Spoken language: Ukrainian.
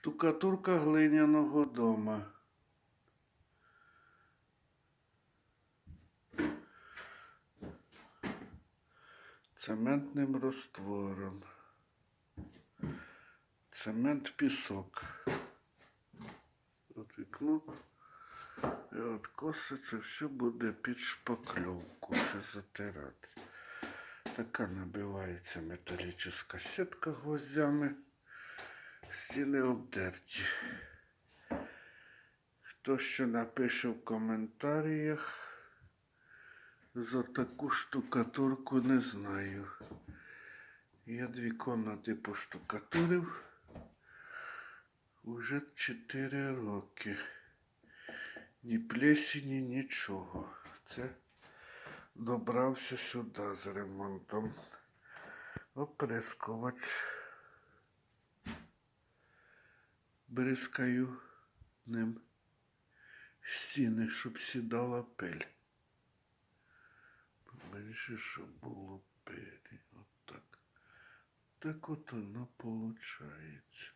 Штукатурка глиняного дома. Цементним раствором. Цемент пісок. От вікно. І от коси це все буде під шпакльовку, ще затирати. Така набивається металічна сітка гвоздями. Стіни обдерті. Хто ще напише в коментарях, за таку штукатурку не знаю. Я дві комнати поштукатурив уже 4 роки. Ні плесені, нічого. Це добрався сюди з ремонтом. Оприскувач. Бризкаю ним стіни, щоб сідала пиль. Менше, щоб було пилі. Отак. Так от воно виходить.